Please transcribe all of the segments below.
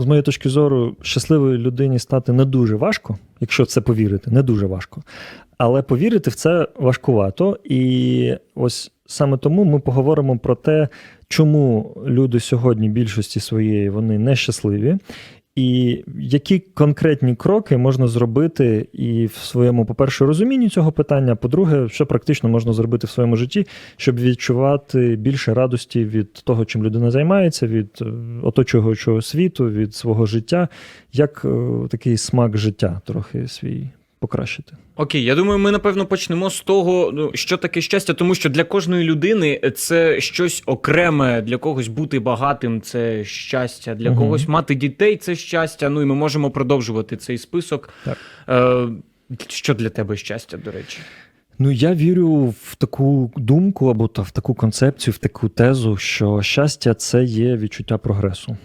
з моєї точки зору, щасливої людині стати не дуже важко, якщо це повірити, не дуже важко. Але повірити в це важкувато. І ось саме тому ми поговоримо про те, чому люди сьогодні більшості своєї вони нещасливі, і які конкретні кроки можна зробити і в своєму, по-перше, розумінні цього питання, по-друге, що практично можна зробити в своєму житті, щоб відчувати більше радості від того, чим людина займається, від е, оточуючого світу, від свого життя, як е, такий смак життя трохи свій покращити. Окей, я думаю, ми напевно почнемо з того, ну, що таке щастя, тому що для кожної людини це щось окреме. Для когось бути багатим це щастя, для Мгм. когось мати дітей це щастя. Ну і ми можемо продовжувати цей список. Так. Е, що для тебе щастя, до речі? Ну, я вірю в таку думку або та в таку концепцію, в таку тезу, що щастя це є відчуття прогресу.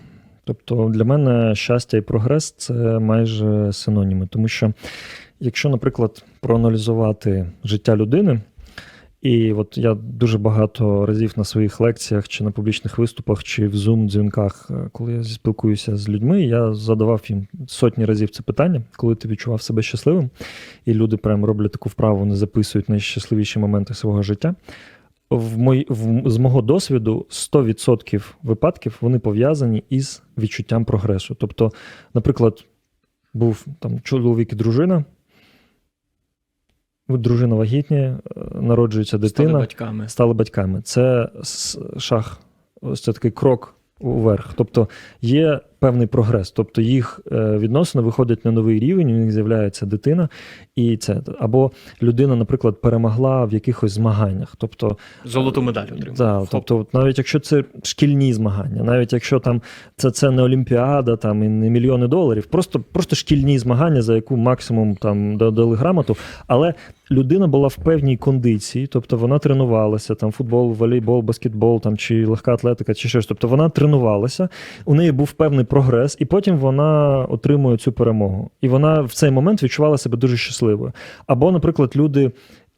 Тобто для мене щастя і прогрес це майже синоніми. Тому що, якщо, наприклад, проаналізувати життя людини, і от я дуже багато разів на своїх лекціях, чи на публічних виступах, чи в Zoom-дзвінках, е, коли я спілкуюся з людьми, я задавав їм сотні разів це питання, коли ти відчував себе щасливим, і люди прям роблять таку вправу, вони записують найщасливіші моменти свого життя. В мої, в, з мого досвіду 100% випадків вони пов'язані із відчуттям прогресу. Тобто, наприклад, був там чоловік і дружина, дружина вагітня, народжується народжується Стали дитина батьками. стали батьками. Це шах, ось це такий крок уверх. Тобто є певний прогрес. Тобто їх е, відносини виходять на новий рівень, у них з'являється дитина, і це або людина, наприклад, перемогла в якихось змаганнях. Тобто, Золоту медаль отримав. да, тобто, навіть якщо це шкільні змагання, навіть якщо там це, це не Олімпіада, там і не мільйони доларів, просто, просто шкільні змагання, за яку максимум там дали грамоту, але людина була в певній кондиції, тобто вона тренувалася, там футбол, волейбол, баскетбол, там чи легка атлетика, чи щось. Тобто вона тренувалася, у неї був певний прогрес, і потім вона отримує цю перемогу. І вона в цей момент відчувала себе дуже щасливою. Або, наприклад, люди.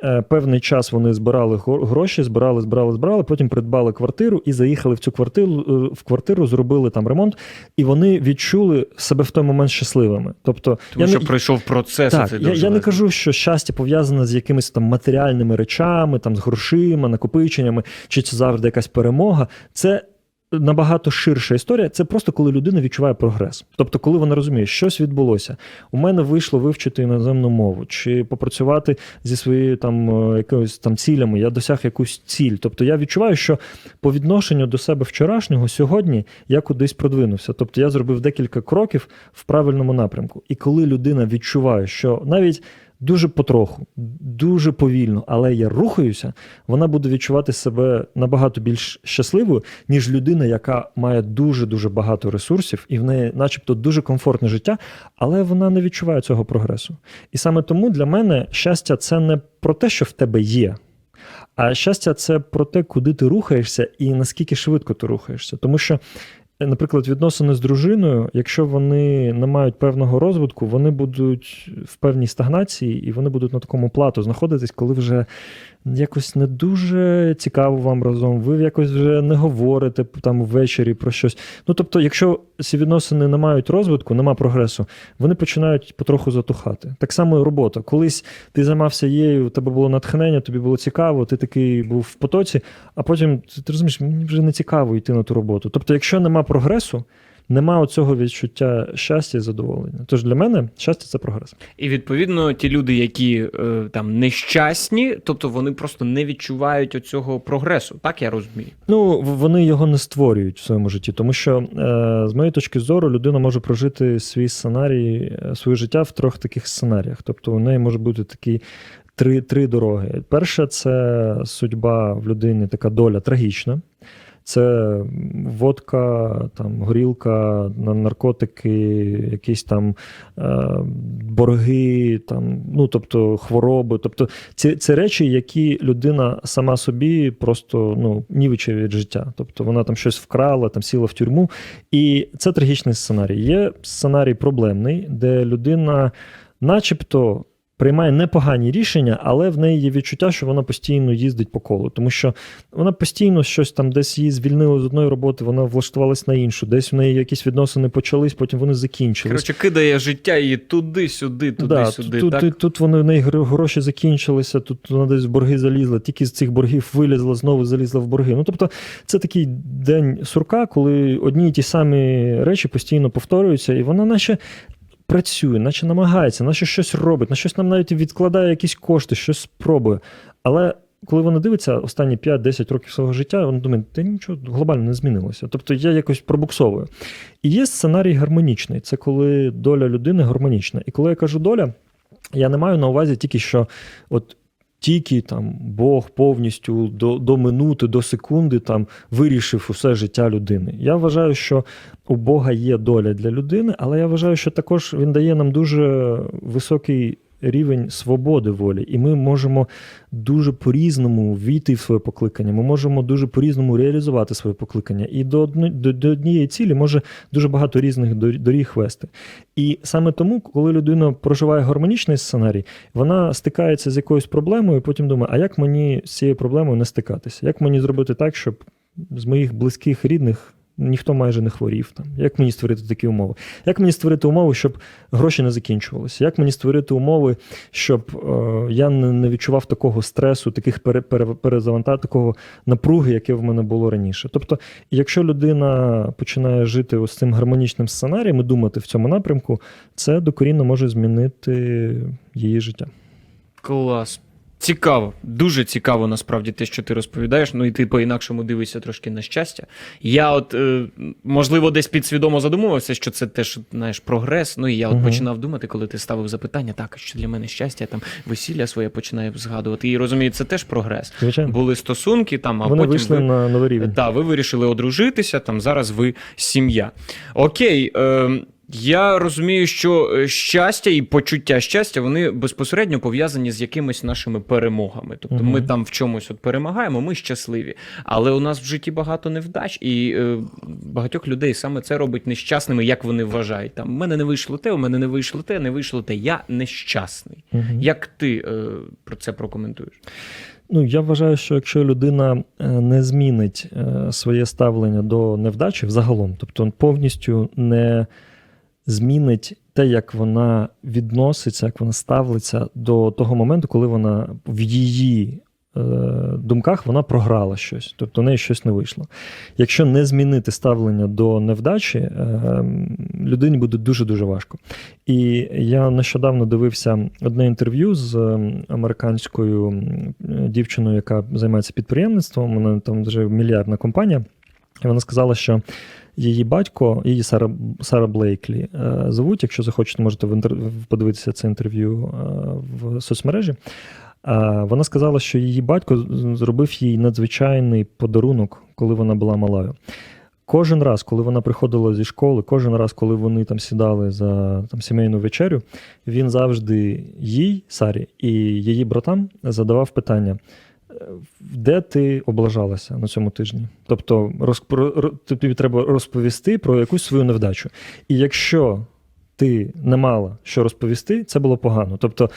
е, Певний час вони збирали гро- гроші, збирали, збирали, збирали, потім придбали квартиру і заїхали в цю квартиру, е, в квартиру, зробили там ремонт, і вони відчули себе в той момент щасливими. Тобто, Тому я що не, пройшов процес. так, я, я не кажу, що щастя пов'язане з якимись там матеріальними речами, там з грошима, накопиченнями, чи це завжди якась перемога. Це набагато ширша історія. Це просто коли людина відчуває прогрес. Тобто, коли вона розуміє, щось відбулося. У мене вийшло вивчити іноземну мову, чи попрацювати зі своєю там е, якоюсь там цілями. Я досяг якусь ціль. Тобто я відчуваю, що по відношенню до себе вчорашнього сьогодні я кудись продвинувся. Тобто я зробив декілька кроків в правильному напрямку. І коли людина відчуває, що навіть дуже потроху, дуже повільно, але я рухаюся, вона буде відчувати себе набагато більш щасливою, ніж людина, яка має дуже дуже багато ресурсів, і в неї, начебто, дуже комфортне життя, але вона не відчуває цього прогресу. І саме тому для мене щастя це не про те, що в тебе є. А щастя, це про те, куди ти рухаєшся і наскільки швидко ти рухаєшся. Тому що, наприклад, відносини з дружиною, якщо вони не мають певного розвитку, вони будуть в певній стагнації і вони будуть на такому плату знаходитись, коли вже якось не дуже цікаво вам разом, ви якось вже не говорите там ввечері про щось. Ну тобто, якщо ці відносини не мають розвитку, нема прогресу, вони починають потроху затухати. Так само і робота. Колись ти займався її, у тебе було натхнення, тобі було цікаво, ти такий був в потоці, а потім ти, ти розумієш, мені вже не цікаво йти на ту роботу. Тобто, якщо нема прогресу, нема оцього відчуття щастя і задоволення. Тож для мене щастя це прогрес. І відповідно, ті люди, які е, там нещасні, тобто вони просто не відчувають оцього прогресу. Так я розумію. Ну, вони його не створюють в своєму житті, тому що, е, з моєї точки зору, людина може прожити свій сценарій, е, своє життя в трьох таких сценаріях. Тобто у неї може бути такі три, три дороги. Перша це судьба в людині, така доля трагічна. Це водка, там, горілка, наркотики, якісь там е, борги, там, ну, тобто хвороби. Тобто це, це речі, які людина сама собі просто ну, нівиче від життя. Тобто вона там щось вкрала, там сіла в тюрму. І це трагічний сценарій. Є сценарій проблемний, де людина, начебто, приймає непогані рішення, але в неї є відчуття, що вона постійно їздить по колу, тому що вона постійно щось там десь її звільнили з одної роботи, вона влаштувалась на іншу, десь в неї якісь відносини почались, потім вони закінчились. Коротше, кидає життя її туди-сюди, туди-сюди. тут, так? тут, тут вони в неї гроші закінчилися, тут вона десь в борги залізла, тільки з цих боргів вилізла, знову залізла в борги. Ну тобто, це такий день сурка, коли одні й ті самі речі постійно повторюються, і вона наче. Працює, наче намагається, наче щось робить, на щось нам навіть відкладає якісь кошти, щось спробує. Але коли вона дивиться останні 5-10 років свого життя, вона думає, та нічого глобально не змінилося. Тобто я якось пробуксовую. І є сценарій гармонічний. Це коли доля людини гармонічна. І коли я кажу доля, я не маю на увазі тільки, що от тільки там Бог повністю до, до минути, до секунди там вирішив усе життя людини. Я вважаю, що у Бога є доля для людини, але я вважаю, що також він дає нам дуже високий. Рівень свободи волі, і ми можемо дуже по-різному війти в своє покликання. Ми можемо дуже по-різному реалізувати своє покликання. І до, до, до однієї цілі може дуже багато різних доріг вести. І саме тому, коли людина проживає гармонічний сценарій, вона стикається з якоюсь проблемою, і потім думає, а як мені з цією проблемою не стикатися? Як мені зробити так, щоб з моїх близьких рідних ніхто майже не хворів? Там? Як мені створити такі умови? Як мені створити умови, щоб гроші не закінчувалися? Як мені створити умови, щоб е, я не, відчував такого стресу, таких пере, пере, перезавантаж, такого напруги, яке в мене було раніше? Тобто, якщо людина починає жити ось цим гармонічним сценарієм і думати в цьому напрямку, це докорінно може змінити її життя. Клас. Цікаво, дуже цікаво насправді те, що ти розповідаєш. Ну і ти по-інакшому дивишся трошки на щастя. Я, от, е, можливо, десь підсвідомо задумувався, що це теж знаєш, прогрес. Ну і я от Мгм. починав думати, коли ти ставив запитання, так, що для мене щастя, там весілля своє починаю згадувати. І розумію, це теж прогрес. Звичайно, Були стосунки там, а вони потім вийшли ви... на новий рівень. Так, ви вирішили одружитися, там зараз ви сім'я. Окей. Е, я розумію, що е, щастя і почуття щастя вони безпосередньо пов'язані з якимись нашими перемогами. Тобто Мгм. ми там в чомусь от перемагаємо, ми щасливі. Але у нас в житті багато невдач, і е, багатьох людей саме це робить нещасними, як вони вважають. Там у мене не вийшло те, у мене не вийшло те, не вийшло те. Я нещасний. Мгм. Як ти е, про це прокоментуєш? Ну, я вважаю, що якщо людина е, не змінить е, своє ставлення до невдачі взагалом, тобто повністю не змінить те, як вона відноситься, як вона ставиться до того моменту, коли вона в її е, думках вона програла щось, тобто в неї щось не вийшло. Якщо не змінити ставлення до невдачі, е, людині буде дуже-дуже важко. І я нещодавно дивився одне інтерв'ю з американською дівчиною, яка займається підприємництвом. Вона там вже мільярдна компанія. І вона сказала, що її батько, її Сара, Сара Блейклі е, звуть. Якщо захочете, можете подивитися це інтерв'ю е, в соцмережі. Вона сказала, що її батько зробив їй надзвичайний подарунок, коли вона була малою. Кожен раз, коли вона приходила зі школи, кожен раз, коли вони там сідали за там, сімейну вечерю, він завжди їй, Сарі, і її братам задавав питання: «Е, де ти облажалася на цьому тижні? Тобто, роз, про, ро- тобі треба розповісти про якусь свою невдачу. І якщо ти не мала що розповісти, це було погано. Тобто,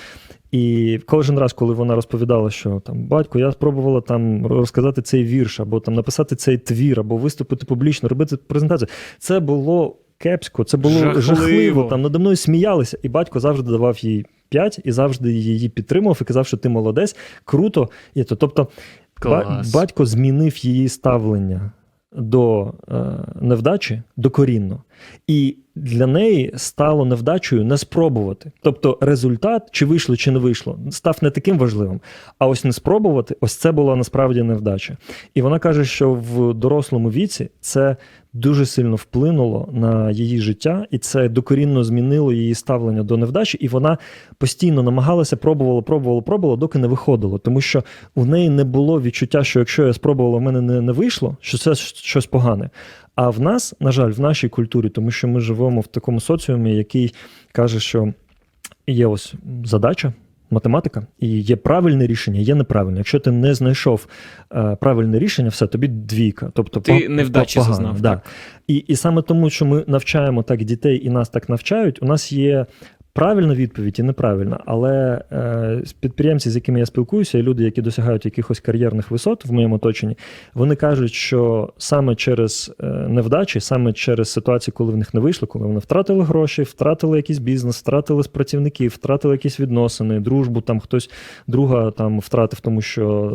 і кожен раз, коли вона розповідала, що там батько, я спробувала там розказати цей вірш, або там написати цей твір, або виступити публічно, робити презентацію, це було кепсько, це було Жахливо. жахливо. Там надо мною сміялися, і батько завжди давав їй п'ять і завжди її підтримував і казав, що ти молодець, круто. І то, тобто, Клас. батько змінив її ставлення до е, невдачі докорінно. І для неї стало невдачею не спробувати. Тобто результат, чи вийшло, чи не вийшло, став не таким важливим. А ось не спробувати, ось це була насправді невдача. І вона каже, що в дорослому віці це дуже сильно вплинуло на її життя, і це докорінно змінило її ставлення до невдачі. І вона постійно намагалася, пробувала, пробувала, пробувала, доки не виходило. Тому що у неї не було відчуття, що якщо я спробувала, в мене не, не вийшло, що це щось погане. А в нас, на жаль, в нашій культурі, тому що ми живемо в такому соціумі, який каже, що є ось задача. Математика, і є правильне рішення, є неправильне. Якщо ти не знайшов е, правильне рішення, все тобі двійка. Тобто Ти по, невдачі погано, зазнав, Да. так. І, і саме тому, що ми навчаємо так дітей і нас так навчають, у нас є Правильна відповідь і неправильна, але е, підприємці, з якими я спілкуюся, і люди, які досягають якихось кар'єрних висот в моєму оточенні, вони кажуть, що саме через е, невдачі, саме через ситуації, коли в них не вийшло, коли вони втратили гроші, втратили якийсь бізнес, втратили з працівників, втратили якісь відносини, дружбу, там хтось друга там втратив, тому що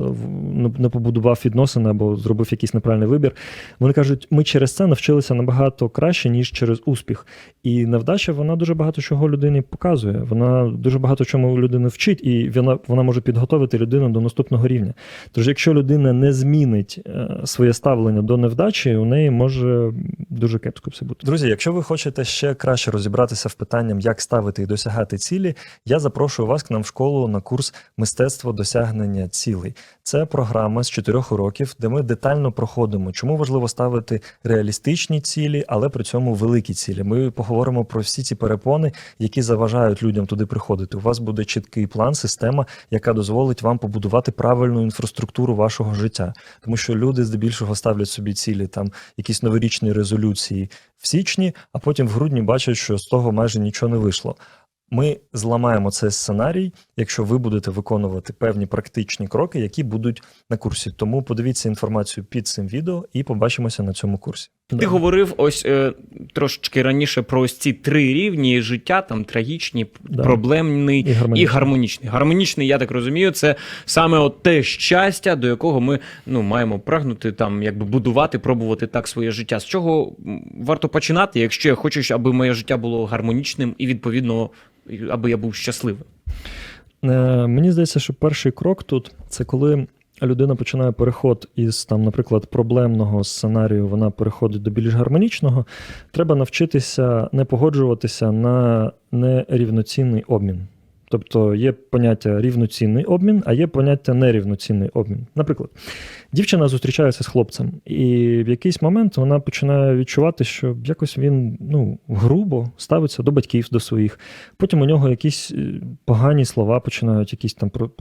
не побудував відносини або зробив якийсь неправильний вибір. Вони кажуть, ми через це навчилися набагато краще, ніж через успіх. І невдача вона дуже багато чого людині показує. Вона дуже багато чому людину вчить, і вона, вона може підготовити людину до наступного рівня. Тож, якщо людина не змінить е, своє ставлення до невдачі, у неї може дуже кепсько все бути. Друзі, якщо ви хочете ще краще розібратися в питанням, як ставити і досягати цілі, я запрошую вас к нам в школу на курс мистецтво досягнення цілей. Це програма з чотирьох уроків, де ми детально проходимо, чому важливо ставити реалістичні цілі, але при цьому великі цілі. Ми поговоримо про всі ці перепони, які заважають людям туди приходити. У вас буде чіткий план, система, яка дозволить вам побудувати правильну інфраструктуру вашого життя. Тому що люди здебільшого ставлять собі цілі, там якісь новорічні резолюції в січні, а потім в грудні бачать, що з того майже нічого не вийшло. Ми зламаємо цей сценарій, якщо ви будете виконувати певні практичні кроки, які будуть на курсі. Тому подивіться інформацію під цим відео і побачимося на цьому курсі. Ти говорив ось е, трошечки раніше про ось ці три рівні життя: там трагічні, Да. проблемний І гармонічний. і гармонічний. Гармонічний, я так розумію, це саме от те щастя, до якого ми ну, маємо прагнути там, якби будувати, пробувати так своє життя. З чого варто починати, якщо я хочу, аби моє життя було гармонічним і відповідно, аби я був щасливим. Е, Мені здається, що перший крок тут це коли людина починає переход із там, наприклад, проблемного сценарію, вона переходить до більш гармонічного. Треба навчитися не погоджуватися на нерівноцінний обмін. Тобто є поняття рівноцінний обмін, а є поняття нерівноцінний обмін. Наприклад, дівчина зустрічається з хлопцем, і в якийсь момент вона починає відчувати, що якось він ну, грубо ставиться до батьків, до своїх. Потім у нього якісь е, погані слова починають якісь там про-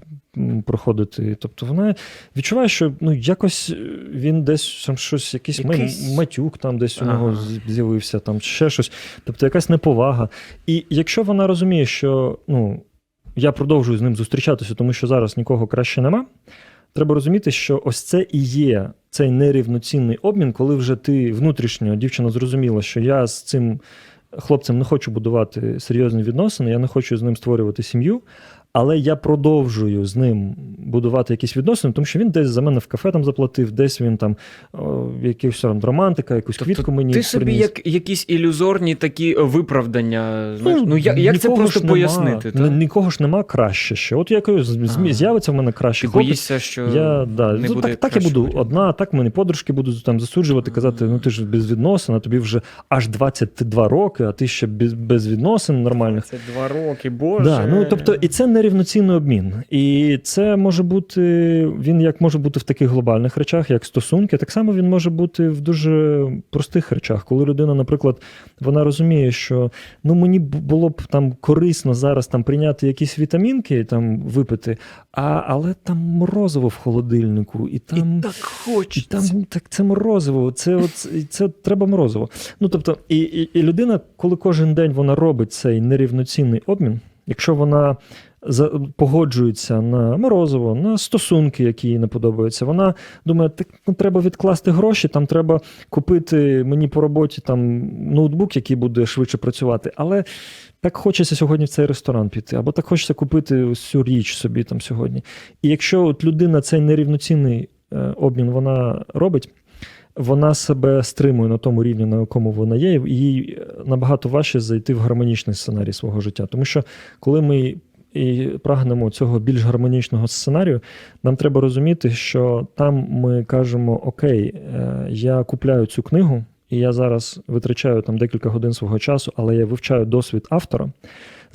проходити. Тобто вона відчуває, що ну, якось е, він десь там щось, якийсь, Якийсь- матюк там десь у нього з'явився, там ще щось. Тобто якась неповага. І якщо вона розуміє, що ну, я продовжую з ним зустрічатися, тому що зараз нікого краще нема. Треба розуміти, що ось це і є цей нерівноцінний обмін, коли вже ти внутрішньо дівчина зрозуміла, що я з цим хлопцем не хочу будувати серйозні відносини, я не хочу з ним створювати сім'ю, але я продовжую з ним будувати якісь відносини, тому що він десь за мене в кафе там заплатив, десь він там о, якийсь там романтика, якусь квітку мені Тобто ти собі приніс. як якісь ілюзорні такі виправдання. Знаєш, ну, як, як це просто нема, пояснити? та? Нікого ж нема краще ще. От якось змі- з'явиться в мене краще. Ти хлопець, боїшся, що я, да, не ну, буде так, так я буду варіанту. одна, так мені подружки будуть там засуджувати, казати, ну ти ж без відносин, а тобі вже аж 22 роки, а ти ще без, без відносин нормальних. Це два роки, боже. Да, ну тобто, і це нерівноцінний обмін. І це може бути, він як може бути в таких глобальних речах, як стосунки, так само він може бути в дуже простих речах, коли людина, наприклад, вона розуміє, що ну мені було б там корисно зараз там прийняти якісь вітамінки, там випити, а, але там морозиво в холодильнику, і там. і так І там так це морозиво, це, от, це треба морозиво. Ну тобто, і, і, і людина, коли кожен день вона робить цей нерівноцінний обмін, якщо вона погоджується на морозиво, на стосунки, які їй не подобаються, вона думає, так ну, треба відкласти гроші, там треба купити мені по роботі там ноутбук, який буде швидше працювати. Але так хочеться сьогодні в цей ресторан піти, або так хочеться купити ось цю річ собі там сьогодні. І якщо от людина цей нерівноцінний е, обмін вона робить, вона себе стримує на тому рівні, на якому вона є, і їй набагато важче зайти в гармонічний сценарій свого життя. Тому що коли ми і прагнемо цього більш гармонічного сценарію, нам треба розуміти, що там ми кажемо: Окей, е, я купляю цю книгу, і я зараз витрачаю там декілька годин свого часу, але я вивчаю досвід автора.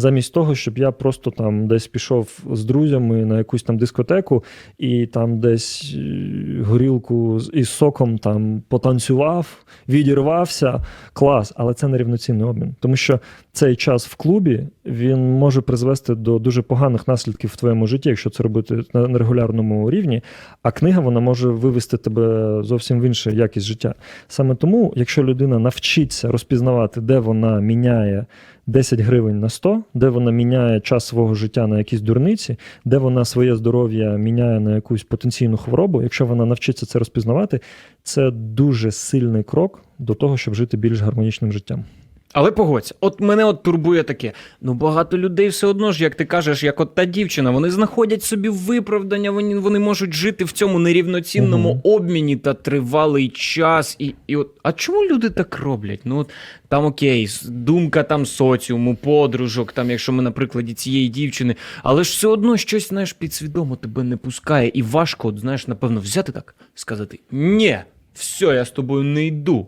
Замість того, щоб я просто там десь пішов з друзями на якусь там дискотеку і там десь е, горілку із соком там потанцював, відірвався. Клас, але це не рівноцінний обмін. Тому що цей час в клубі він може призвести до дуже поганих наслідків в твоєму житті, якщо це робити на регулярному рівні. А книга вона може вивести тебе зовсім в іншу якість життя. Саме тому, якщо людина навчиться розпізнавати, де вона міняє 10 гривень на 100, де вона міняє час свого життя на якісь дурниці, де вона своє здоров'я міняє на якусь потенційну хворобу. Якщо вона навчиться це розпізнавати, це дуже сильний крок до того, щоб жити більш гармонічним життям. Але погодься, от мене от турбує таке. Ну багато людей все одно ж, як ти кажеш, як от та дівчина, вони знаходять собі виправдання, вони, вони можуть жити в цьому нерівноцінному Мгм. обміні та тривалий час. І, і от, а чому люди так роблять? Ну от там окей, думка там соціуму, подружок, там, якщо ми на прикладі цієї дівчини, але ж все одно щось, знаєш, підсвідомо тебе не пускає, і важко, от, знаєш, напевно, взяти так, сказати: Ні, все, я з тобою не йду.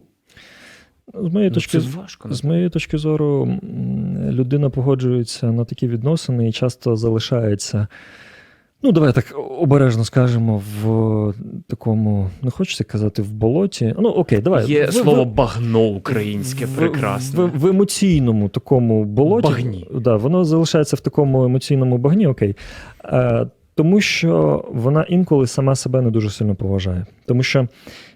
З моєї Ну, точки важко. З моєї точки зору, людина погоджується на такі відносини і часто залишається. Ну, давай так обережно скажемо, в такому, не хочеться казати, в болоті. Ну, окей, давай. Є в, слово в, багно українське, в- прекрасне. В, в, емоційному такому болоті. Багні. Да, воно залишається в такому емоційному багні, окей. Е, тому що вона інколи сама себе не дуже сильно поважає. Тому що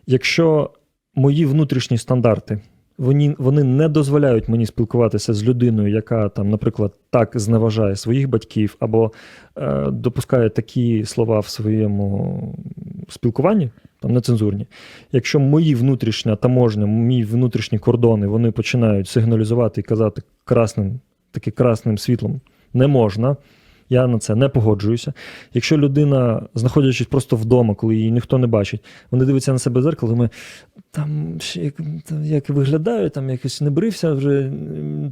якщо мої внутрішні стандарти. Вони, вони не дозволяють мені спілкуватися з людиною, яка там, наприклад, так зневажає своїх батьків, або е, допускає такі слова в своєму спілкуванні, там нецензурні. Якщо мої внутрішня таможня, мої внутрішні кордони, вони починають сигналізувати і казати красним, таки красним світлом не можна. Я на це не погоджуюся. Якщо людина, знаходячись просто вдома, коли її ніхто не бачить, вони дивляться на себе в зеркало, думає, там як, як виглядаю, там якось не брився вже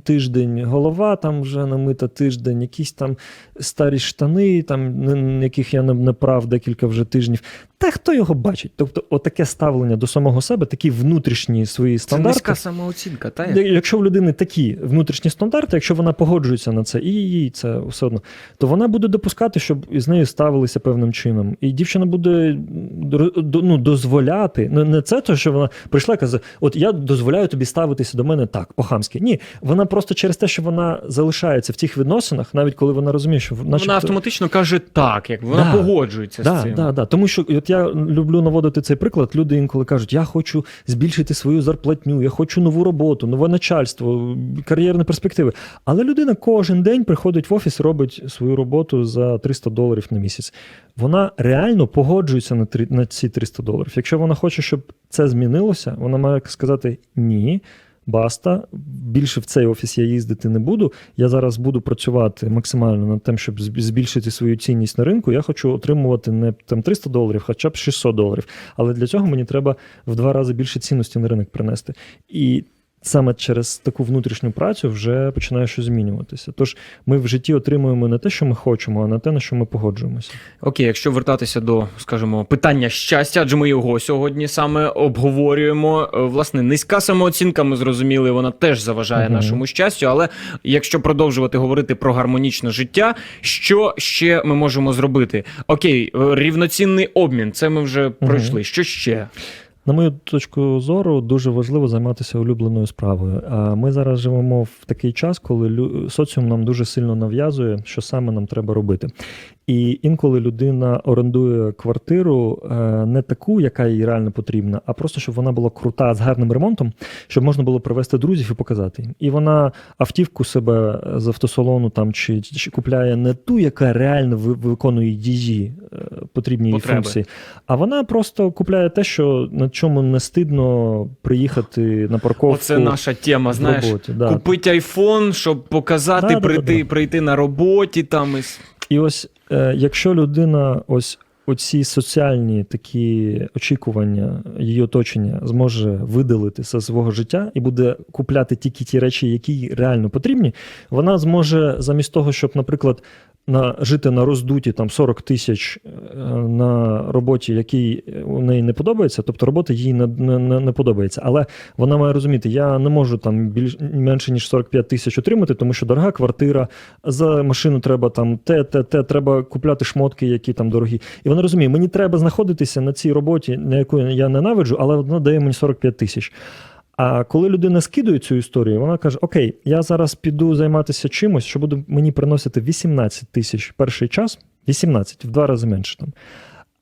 тиждень, голова там вже намита тиждень, якісь там старі штани, там, яких я не прав декілька вже тижнів. Та хто його бачить? Тобто, отаке ставлення до самого себе, такі внутрішні свої Це стандарти. низька самооцінка, та Якщо в людини такі внутрішні стандарти, якщо вона погоджується на це, і їй це все одно, то вона буде допускати, щоб із нею ставилися певним чином. І дівчина буде ну, дозволяти. Не, не це то, що вона прийшла і каже: От я дозволяю тобі ставитися до мене так, по-хамськи. Ні, вона просто через те, що вона залишається в тих відносинах, навіть коли вона розуміє, що Вона начебто- автоматично каже так, як вона Да. погоджується Да, з цим. да, да. Тому що от я люблю наводити цей приклад. Люди інколи кажуть, я хочу збільшити свою зарплатню, я хочу нову роботу, нове начальство, кар'єрні перспективи. Але людина кожен день приходить в офіс, робить свою роботу за 300 доларів на місяць. Вона реально погоджується на, три- на ці 300 доларів. Якщо вона хоче, щоб це змінилося, вона має сказати ні. Баста, більше в цей офіс я їздити не буду. Я зараз буду працювати максимально над тим, щоб збільшити свою цінність на ринку. Я хочу отримувати не там 300 доларів, хоча б 600 доларів. Але для цього мені треба в два рази більше цінності на ринок принести. І саме через таку внутрішню працю вже починає щось змінюватися. Тож ми в житті отримуємо не те, що ми хочемо, а на те, на що ми погоджуємося. Окей, якщо вертатися до, скажімо, питання щастя, адже ми його сьогодні саме обговорюємо. Е, Власне, низька самооцінка, ми зрозуміли, вона теж заважає Мгм. нашому щастю. Але якщо продовжувати говорити про гармонічне життя, що ще ми можемо зробити? Окей, е, рівноцінний обмін, це ми вже пройшли. Що ще? На мою точку зору, дуже важливо займатися улюбленою справою. А ми зараз живемо в такий час, коли соціум нам дуже сильно нав'язує, що саме нам треба робити. І інколи людина орендує квартиру е, не таку, яка їй реально потрібна, а просто щоб вона була крута з гарним ремонтом, щоб можна було привезти друзів і показати їм. І вона автівку себе з автосалону там чи, чи купляє не ту, яка реально ви- виконує її е, потрібні Потреби. функції, а вона просто купляє те, що на чому не стидно приїхати на парковку. Оце наша тема, знаєш. роботі, да. Купить айфон, щоб показати, Да, да, прийти, да, да. прийти на роботі там із. І ось якщо людина ось оці соціальні такі очікування її оточення зможе видалити зі свого життя і буде купляти тільки ті речі, які їй реально потрібні, вона зможе замість того, щоб, наприклад, на, жити на роздуті там 40 тисяч е, на роботі, якій у неї не подобається, тобто робота їй не, не, не подобається. Але вона має розуміти, я не можу там більш менше ніж 45 тисяч отримати, тому що дорога квартира, за машину треба там те, те, те, треба купляти шмотки, які там дорогі. І вона розуміє, мені треба знаходитися на цій роботі, на яку я ненавиджу, але вона дає мені 45 тисяч. А коли людина скидує цю історію, вона каже: Окей, я зараз піду займатися чимось, що буде мені приносити 18 тисяч перший час, 18, в два рази менше там.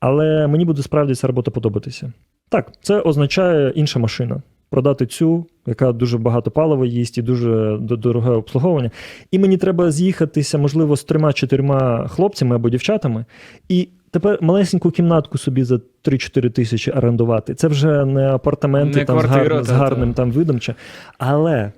Але мені буде справді ця робота подобатися. Так, це означає інша машина. продати цю, яка дуже багато палива їсть і дуже до- дороге обслуговування. І мені треба з'їхатися, можливо, з трьома-чотирма хлопцями або дівчатами. І тепер малесеньку кімнатку собі за 3-4 тисячі орендувати. Це вже не апартаменти Не там, з, квартира, гарним, з та-та. гарним там видом. чи- Але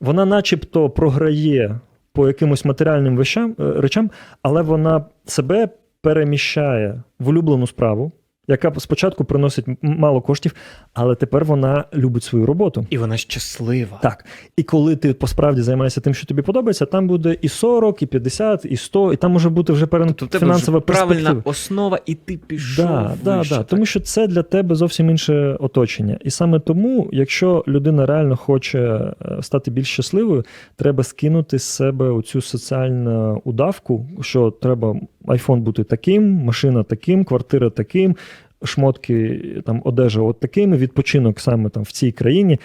вона начебто програє по якимось матеріальним е, речам, але вона себе переміщає в улюблену справу, яка спочатку приносить мало коштів, але тепер вона любить свою роботу. І вона щаслива. Так. І коли ти посправді займаєшся тим, що тобі подобається, там буде і 40, і 50, і 100, і там може бути вже певна Тобто фінансова вже правильна перспектива. основа, і ти пішов Да, да, вище. да. так? Тому що це для тебе зовсім інше оточення. І саме тому, якщо людина реально хоче е, стати більш щасливою, треба скинути з себе оцю соціальну удавку, що треба айфон бути таким, машина таким, квартира таким. Шмотки, там одежа от такими, відпочинок саме там в цій країні.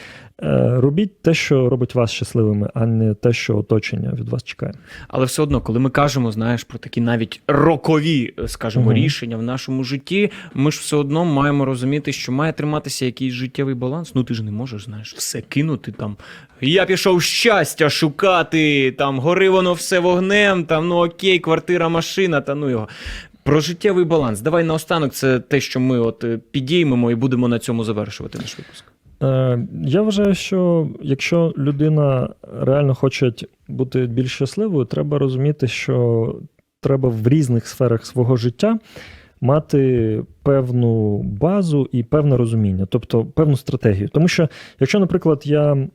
Е, робіть те, що робить вас щасливими, а не те, що оточення від вас чекає. Але все одно, коли ми кажемо, знаєш, про такі навіть рокові, скажімо, Мгм. рішення в нашому житті, ми ж все одно маємо розуміти, що має триматися якийсь життєвий баланс. Ну ти ж не можеш, знаєш, все кинути там. Я пішов щастя шукати, там гори воно все вогнем, там ну окей, квартира, машина, та ну його. Про життєвий баланс. Давай наостанок, це те, що ми от е, підіймемо і будемо на цьому завершувати наш випуск. Е, Я вважаю, що якщо людина реально хоче бути більш щасливою, треба розуміти, що треба в різних сферах свого життя мати певну базу і певне розуміння, тобто певну стратегію. Тому що, якщо, наприклад, я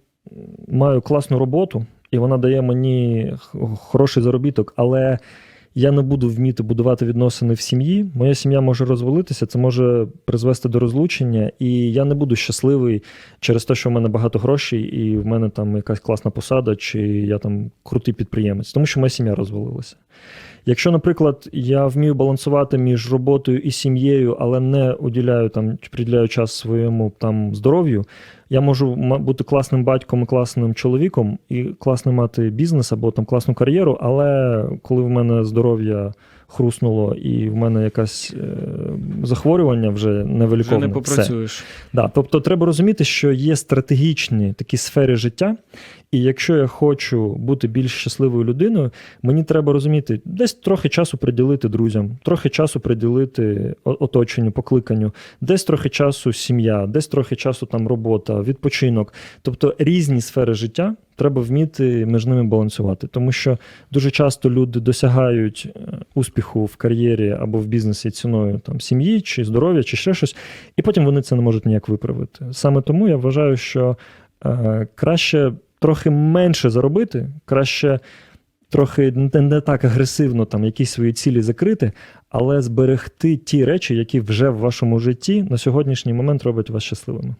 маю класну роботу, і вона дає мені хороший заробіток, але я не буду вміти будувати відносини в сім'ї, моя сім'я може розвалитися, це може призвести до розлучення, і я не буду щасливий через те, що в мене багато грошей, і в мене там якась класна посада, чи я там крутий підприємець, тому що моя сім'я розвалилася. Якщо, наприклад, я вмію балансувати між роботою і сім'єю, але не уділяю там приділяю час своєму там здоров'ю, я можу бути класним батьком і класним чоловіком, і класно мати бізнес або там класну кар'єру, але коли в мене здоров'я хруснуло і в мене якесь е, захворювання вже Вже невиліковне, не все. попрацюєш. Да, тобто треба розуміти, що є стратегічні такі сфери життя, і якщо я хочу бути більш щасливою людиною, мені треба розуміти, десь трохи часу приділити друзям, трохи часу приділити оточенню, покликанню, десь трохи часу сім'я, десь трохи часу там робота, відпочинок. Тобто різні сфери життя треба вміти між ними балансувати, тому що дуже часто люди досягають е, успіху в кар'єрі або в бізнесі ціною там сім'ї чи здоров'я, чи ще щось, і потім вони це не можуть ніяк виправити. Саме тому я вважаю, що е, краще трохи менше заробити, краще трохи не, не так агресивно там якісь свої цілі закрити, але зберегти ті речі, які вже в вашому житті на сьогоднішній момент роблять вас щасливими.